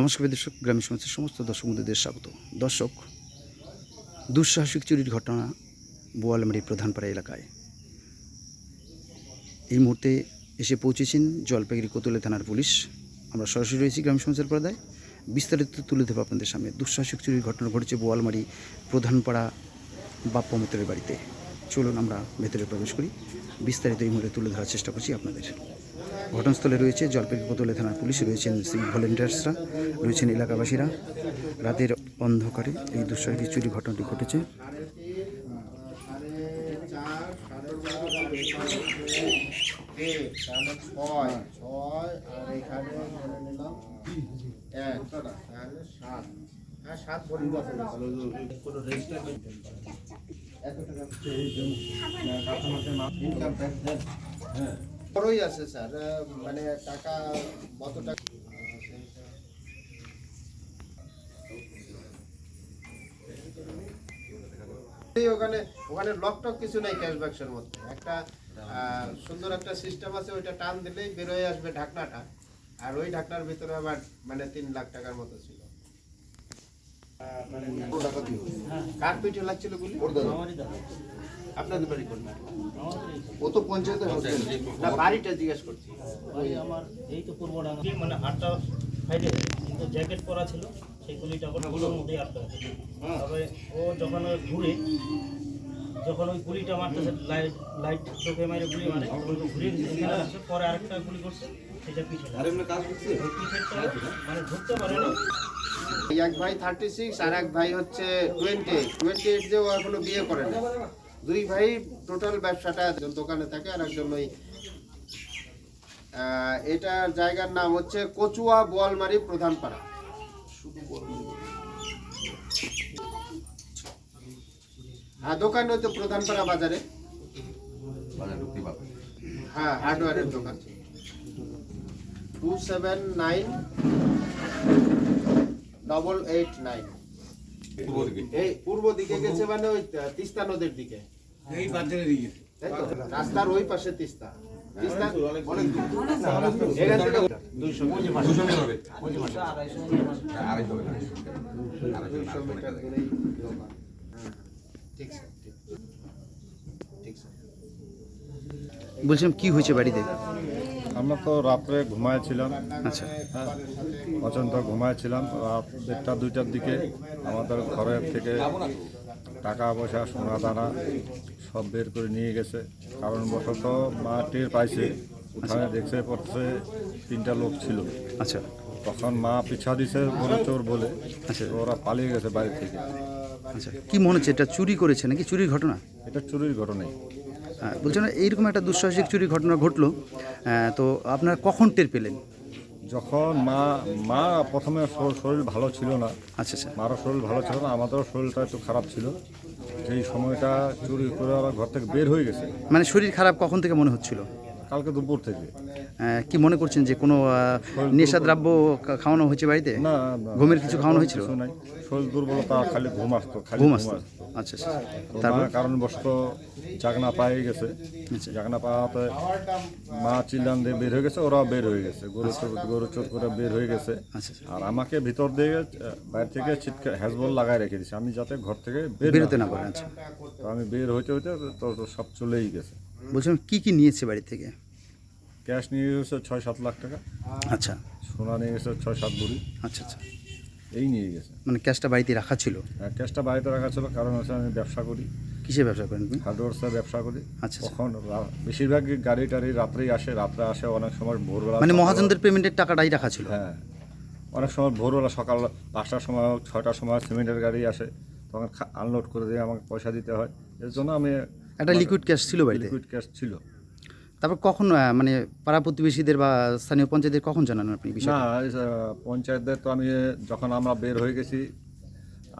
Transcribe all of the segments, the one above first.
নমস্কার দর্শক, গ্রামীণ সমাজের সমস্ত দর্শক বন্ধুদের স্বাগত। দর্শক, দুঃসাহসিক চুরির ঘটনা বোয়ালমারি প্রধানপাড়া এলাকায়। এই মুহূর্তে এসে পৌঁছেছেন জলপাইগুড়ি কোতলে থানার পুলিশ। আমরা সরাসরি রয়েছি গ্রামীণ সমাজের পর্দায়। বিস্তারিত তুলে দেবো আপনাদের সামনে। দুঃসাহসিক চুরির ঘটনা ঘটেছে বোয়ালমারি প্রধানপাড়া বাপ্পা মিত্রের বাড়িতে। চলুন আমরা ভেতরে প্রবেশ করি। বিস্তারিত এই মুহূর্তে তুলে ধরার চেষ্টা করছি আপনাদের। ঘটনাস্থলে রয়েছে জলপাইগুড়ি কোতলে থানার পুলিশ, রয়েছেন ভলেন্টিয়ার্সরা, রয়েছেন এলাকাবাসীরা। রাতের অন্ধকারে এই দুঃসাহসিক চুরি ঘটনাটি ঘটেছে। হ্যাঁ হ্যাঁ বড়ই আছে স্যার। মানে টাকা কত টাকা? ওখানে ওখানে লক টক কিছু নেই ক্যাশ মধ্যে। একটা সুন্দর একটা সিস্টেম আছে ওইটা টান দিলেই বেরোয় আসবে ঢাকনাটা। আর ওই ঢাকনার ভিতরে আবার মানে তিন লাখ টাকার মতো ছিল। কার পিঠে লাগছিল গুলি? আপনাদের বাড়ি কোনটা ও তো পঞ্চায়েতে না বাড়িটা জিজ্ঞেস করছি। ভাই আমার এই তো পূর্বডাঙ্গা মানে হাতটা ফাইটে কিন্তু জ্যাকেট পরা ছিল সেই গুলিটা ওগুলোর মধ্যেই আটকা আছে। তবে ও যখন ওই ঘুরে যখন ওই গুলিটা মারতেছে লাইট লাইট চোখে মারে গুলি মারে ঘুরে আসছে, পরে আরেকটা গুলি করছে সেটা পিছনে ওই পিছেরটা মানে ধরতে পারে না। এক ভাই থার্টি সিক্স আর এক ভাই হচ্ছে টোয়েন্টি টোয়েন্টি এইট যে ও এখনও বিয়ে করে না দুই ভাই টোটাল ব্যবসাটা একজন দোকানে থাকে আর একজন ওই এটার জায়গার নাম হচ্ছে কচুয়া বোয়ালমারি প্রধানপাড়া হ্যাঁ দোকান হচ্ছে প্রধানপাড়া বাজারে। হ্যাঁ হার্ডওয়্যারের দোকান। Two seven nine double eight nine এই পূর্ব দিকে গেছে মানে ওই তিস্তা নদীর দিকে। এই বাজারে দিকে রাস্তার ওই পাশে তিস্তা। তিস্তা অনেক দূর। এখান থেকে দুইশো দুশো মিটার। হবে। দুইশো মিটার। দূরেই দোকান। ঠিক স্যার ঠিক। ঠিক স্যার। বলছিলাম কি হয়েছে বাড়িতে? আমরা তো রাত্রে ঘুমাইছিলাম। আচ্ছা। হ্যাঁ পর্যন্ত ঘুমাইছিলাম। রাত দেড়টা দুইটার দিকে আমাদের ঘরের থেকে টাকা পয়সা সোনা দানা সব বের করে নিয়ে গেছে। কারণ বশত মা টের পাইছে উঠানে দেখছে পড়ছে তিনটা লোক ছিল। আচ্ছা। তখন মা পিছা দিছে বলে চোর বলে আচ্ছা। ওরা পালিয়ে গেছে বাড়ি থেকে। আচ্ছা। কি মনে হচ্ছে এটা চুরি করেছে নাকি? চুরির ঘটনা? এটা চুরির ঘটনাই হ্যাঁ, বলছেন এইরকম একটা দুঃসাহসিক চুরির ঘটনা ঘটলো। তো আপনারা কখন টের পেলেন? যখন মা মা প্রথমে শরীর ভালো ছিল না। আচ্ছা আচ্ছা। মারও শরীর ভালো ছিল না আমাদেরও শরীরটা একটু খারাপ ছিল। সেই সময়টা চুরি করে আবার ঘর থেকে বের হয়ে গেছে। মানে শরীর খারাপ কখন থেকে মনে হচ্ছিল? কালকে দুপুর থেকে। আহ, কি মনে করছেন যে কোনো নেশাদ্রব্য খাওয়ানো হয়েছে বাড়িতে? না ঘুমের কিছু খাওয়ানো হয়েছিল? শরীর দুর্বলতা খালি ঘুম আসতো ঘুম আসতো। আচ্ছা আচ্ছা তো তারপর? মা কারণবশত জাগনা পায়ে গেছে। আচ্ছা। জাগনা পাওয়াতে মা চিল্লান দিয়ে বের হয়ে গেছে ওরাও বের হয়ে গেছে। গরু চোর গরু চোর করে বের হয়ে গেছে। আচ্ছা আচ্ছা। আর আমাকে ভিতর দিয়ে বাইরে থেকে ছিটকে হ্যাজবল লাগাই রেখে দিছে আমি যাতে ঘর থেকে বের বেরোতে না পারেন আচ্ছা। তো আমি বের হইতে হইতে তো সব চলেই গেছে। বলছিলাম কি কি নিয়েছে বাড়ি থেকে? ক্যাশ নিয়ে গেছে ছয় সাত লাখ টাকা। আচ্ছা। সোনা নিয়ে গেছে ছয় সাত ভরি। আচ্ছা আচ্ছা। এই নিয়ে গেছে। মানে ক্যাশটা বাড়িতে রাখা ছিল? আর ক্যাশটা বাড়িতে রাখা ছিল কারণ হচ্ছে আমি ব্যবসা করি। কিসের ব্যবসা করেন হার্ডওয়ার্সের ব্যবসা করি। আচ্ছা, আচ্ছা। তখন রা- বেশিরভাগই গাড়ি টাড়ি রাত্রেই আসে রাত্রে আসে অনেক সময় ভোরবেলা মানে মহাজনদের পেমেন্টের টাকাটাই রাখা ছিল? হ্যাঁ। অনেক সময় ভোরবেলা সকাল পাঁচটার সময় হোক, ছয়টার সময় সিমেন্টের গাড়ি আসে তখন আনলোড করে দিয়ে আমাকে পয়সা দিতে হয়। এর জন্য আমি একটা লিকুইড ক্যাশ ছিল বাড়িতে? লিকুইড ক্যাশ ছিল। তারপর কখন মানে পাড়া প্রতিবেশীদের বা স্থানীয় পঞ্চায়েতের কখন জানান আপনি পঞ্চায়েতদের তো আমি যখন আমরা বের হয়ে গেছি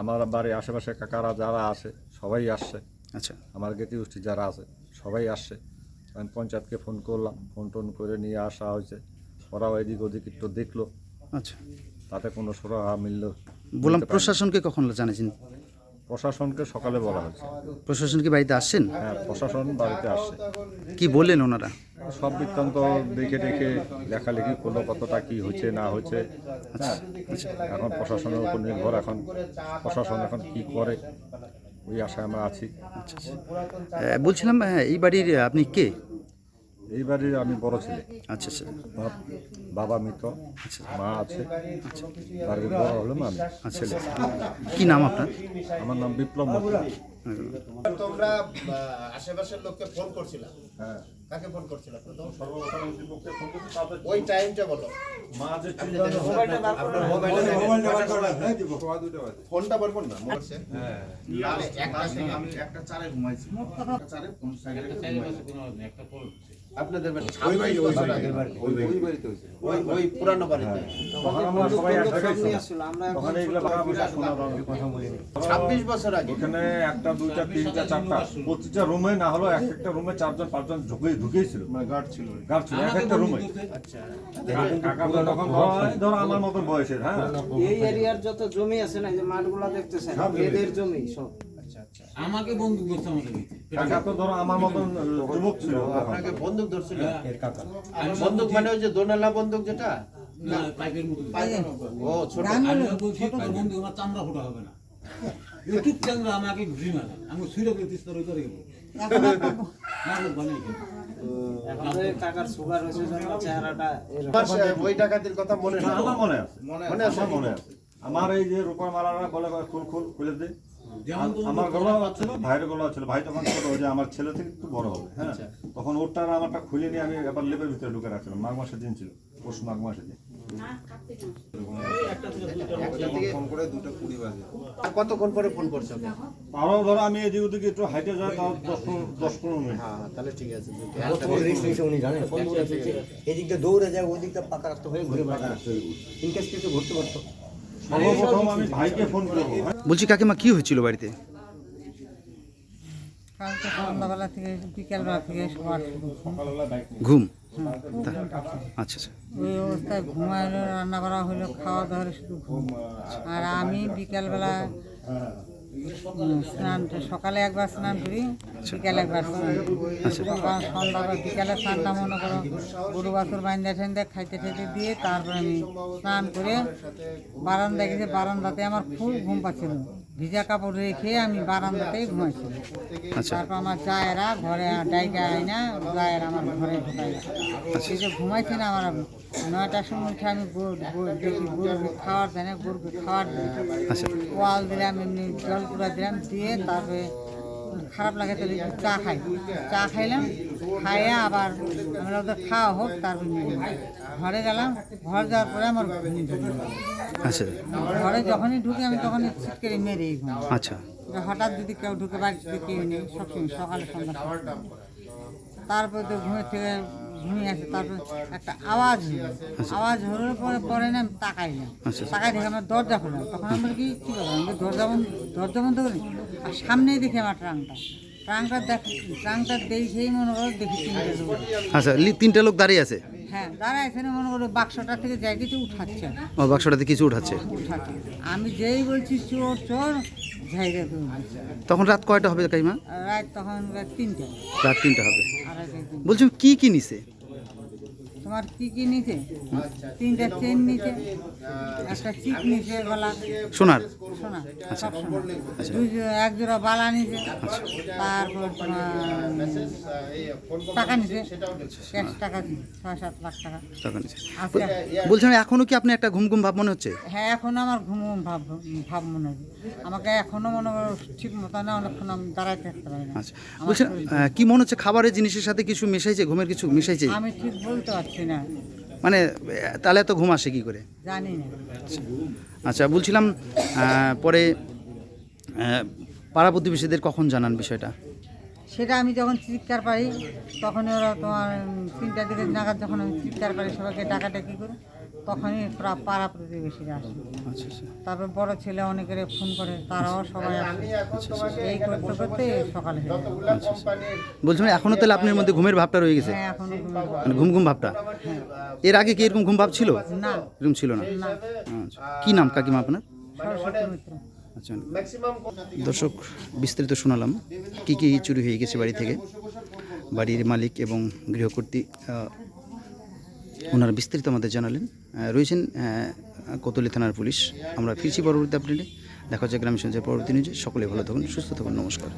আমার বাড়ির আশেপাশে কাকারা যারা আছে সবাই আসছে। আচ্ছা। আমার গেতি গোষ্ঠী যারা আছে সবাই আসছে। আমি পঞ্চায়েতকে ফোন করলাম ফোন টোন করে নিয়ে আসা হয়েছে। ওরাও এদিক ওদিক একটু দেখল। আচ্ছা। তাতে কোনো সুরাহা মিলল বললাম প্রশাসনকে কখন জানিয়েছেন প্রশাসনকে সকালে বলা হয়েছে। প্রশাসন কি বাড়িতে আসছেন? হ্যাঁ প্রশাসন বাড়িতে আসছে। কি বললেন ওনারা? সব বৃত্তান্ত দেখে দেখে লেখালেখি করল কতটা কি হচ্ছে না হচ্ছে। হ্যাঁ এখন প্রশাসনের উপর নির্ভর এখন প্রশাসন এখন কি করে? ওই আশায় আমরা আছি। আহ, বলছিলাম আহ, এই বাড়ির আপনি কে? এইবারে আমি বড় ছেলে। আচ্ছা আচ্ছা। বাবা মৃত। মা আছে। বাড়ির বড় হলো আমি। ছেলে কি নাম আপনার? আমার নাম বিপ্লব তোমরা আশেপাশের লোককে ফোন করছিলা? হ্যাঁ। কাকে ফোন করছিলা? ওই টাইমটা বলো। মা যে ফোনটা বলবেন না একটা আমি একটা চারে ঘুমাইছি। একটা চারে কোন একটা পোল আপনাদের বাড়ি ছাব্বিশ বছর আগে ওই বাড়িতে। হয়েছে। ওই ওই পুরানো বাড়িতে। তখন আমরা সবাই এক ছাব্বিশ বছর আগে। একটা দুইটা তিনটা চারটা প্রতিটা রুমে না হলো এক একটা রুমে চারজন পাঁচজন ঢুকে ঢুকেছিল গার্ড ছিল। গার্ড ছিল এক একটা রুমে। কাকা তো তখন ধরো- ধরো আমার মতন বয়সের হ্যাঁ। এই এরিয়ার যত জমি আছে না যে মাঠগুলো দেখতেছেন এদের জমি সব। আমাকে বন্দুক করছে আমাকে কাকা তো ধরো আমার মতন যুবক ছিল। আপনাকে বন্দুক ধরছিল। আমি বন্দুক মানে ওই যে দোনালা বন্দুক যেটা? না পাইপের মতো। ও ছোট। আমি বলছি বন্দুক আমার চামড়া ফোটা হবে না। ইউটিউব চ্যানেল আমাকে ঘুরি মারে। আমি সুইরে করে তিস্তার ওই করে গেবো না বানাই এখন তো এই টাকার সুগার হয়েছে জন্য চেহারাটা এরকম। আমার সে- ওই ডাকাতির কথা মনে না, নেই আমার মনে আছে। মনে আছে। আমার মনে আছে। আমার এই যে রূপার মালারা বলে খুল খুল খুলে দে। যেমন তো আমার গলা ছিল ভাইয়ের গলা ছিল। ভাই তখন ছোট যে আমার ছেলে থেকে একটু বড় হবে হ্যাঁ? তখন ওরটা আর আমারটা খুলে নিয়ে আমি লেপের ভিতরে ঢুকে রাখছিলাম। মাঘ মাসের দিন ছিল পরশু মাঘ মাসের দিন। কতক্ষণ পরে ফোন করছ? ওকে? ধরো আমি এদিক ওদিকে একটু হাইটে যাই তাও দশ পনেরো দশ পনেরো মিনিট। হ্যাঁ হ্যাঁ, তাহলে ঠিক আছে। উনি জানেন? দৌড়ে এসেছে এদিকটা দৌড়ে যায় ওদিকটা পাকা রাস্তা হয়ে ঘুরে বেড়াতে রাস্তা হয়ে ইনকেস কিছু ঘুরতে পারতো। সর্বপ্রথম আমি ভাইকে ফোন করব। বলছি কাকিমা কি হয়েছিল বাড়িতে? কালকে সন্ধ্যাবেলা থেকে বিকেলবেলা থেকে সবার ঘুম? আচ্ছা আচ্ছা। ওই অবস্থায় ঘুমাইলো রান্না করা হলো খাওয়া দাওয়া শুধু ঘুম। আর আমি বিকেলবেলা উম, স্নান সকালে একবার স্নান করি বিকালে একবার স্নান সকাল সন্ধ্যাবেলা বিকালে স্নানটা মনে করো গরু বাছুর বাইন্দা ঠাইন্দা খাইতে খাইতে দিয়ে তারপরে আমি স্নান করে বারান্দা গেছি বারান্দাতে আমার খুব ঘুম পাচ্ছিল। ভিজা কাপড় রেখে আমি বারান্দাতেই ঘুমাইছিলাম আচ্ছা। তারপর আমার জায়েরা ঘরে ডাইকা আইনা জায়েরা আমার ঘরে ঢুকাই সেই যে ঘুমাইছি না আমার নয়টার সময় উঠে আমি গরু গরু- দেখি গরুকে খাওয়ার দেয় না গরুকে খাওয়ার দিই আচ্ছা। ওয়াল দিলাম এমনি জল পুরা দিলাম দিয়ে তারপরে খারাপ লাগে তাহলে চা খাই। চা খাইলাম খাইয়া আবার আমরা ওদের খাওয়া হোক গেলাম। ঘরে গেলাম ঘর যাওয়ার পরে আমার ঘুম আচ্ছা। ঘরে যখনই ঢুকে আমি তখনই চিট করে মেরেই আচ্ছা। হঠাৎ যদি কেউ ঢুকে বাড়িতে কেউ নেই সবসময় সকালে সন্ধ্যা তারপরে তো ঘুমের থেকে ঘুমিয়ে আছে তারপরে একটা আওয়াজ হলো। আওয়াজ হওয়ার পরে পরে না আমি তাকাইলাম। আচ্ছা। তাকাই দেখে আমার দরজা খোলা। তখন আমরা কি কী করলাম দরজা বন্ধ দরজা বন্ধ করি? আর সামনেই দেখি আমার ট্রাঙ্কটা ট্রাঙ্কটা দেখ ট্রাঙ্কটা দেখেই মনে করো দেখি তিনটে লোক। আচ্ছা লি- তিনটে লোক দাঁড়িয়ে আছে? হ্যাঁ দাঁড়ায় এখানে মনে করো বাক্সটা থেকে যাই কিছু উঠাচ্ছে ও বাক্সটাতে কিছু উঠাচ্ছে। উঠাচ্ছে। আমি যেই বলছি চোর চোর তখন রাত কয়টা হবে কাকিমা? রাত তখন রাত তিনটে। রাত তিনটা হবে। আড়াইটে তিনটে। বলছি কি কি নিছে তোমার কি কি নিচে তিনটা চেন নিচে একটা চিপ নিচে গলা। সোনার? সোনা দুই জো- এক জোড়া বালা নিচে তারপর টাকা নিচে ক্যাশ টাকা ছয় সাত লাখ টাকা। টাকা নিছে। আজকে বলছিলাম এখনও কি আপনি একটা ঘুম ঘুম ভাব মনে হচ্ছে? হ্যাঁ এখন আমার ঘুম ঘুম ভাব ভাব মনে হয় আমাকে এখনও মনে ঠিক মতো না অনেকক্ষণ আমি দাঁড়াই থাকতে পারি না। আচ্ছা আহ, কি মনে হচ্ছে খাবারের জিনিসের সাথে কিছু মিশাইছে ঘুমের কিছু মিশাইছে? আমি ঠিক বলতে পারছি না। মানে তাহলে এত ঘুম আসে কি করে? জানি না। আচ্ছা। বলছিলাম পরে পাড়া প্রতিবেশীদের কখন জানান বিষয়টা? সেটা আমি যখন চিৎকার পাই তখন ওরা তোমার তিনটার দিকে নাগাদ যখন আমি চিৎকার পাই সবাইকে কী করি। তখনই পাড়া প্রতিবেশীরা আসে। আচ্ছা আচ্ছা। তারপর বড় ছেলে অনেকের ফোন করে তারাও সবাই এই করতে করতে সকালে হয়ে যায়। বলছিলাম এখনও তাহলে আপনার মধ্যে ঘুমের ভাবটা রয়ে গেছে? হ্যাঁ ঘুম মানে ঘুম ঘুম ভাবটা? এর আগে কি এরকম ঘুম ভাব ছিল? না। এরকম ছিল না। আচ্ছা। কি নাম কাকিমা আপনার? আচ্ছা। দর্শক বিস্তারিত শোনালাম কি কি চুরি হয়ে গেছে বাড়ি থেকে। বাড়ির মালিক এবং গৃহকর্তী ওনারা বিস্তারিত আমাদের জানালেন। রয়েছেন কোতলি থানার পুলিশ। আমরা ফিরছি পরবর্তী আপডেটে। দেখা হচ্ছে গ্রামীণ সঞ্চয় পরবর্তী নিউজে। সকলে ভালো থাকুন, সুস্থ থাকুন। নমস্কার।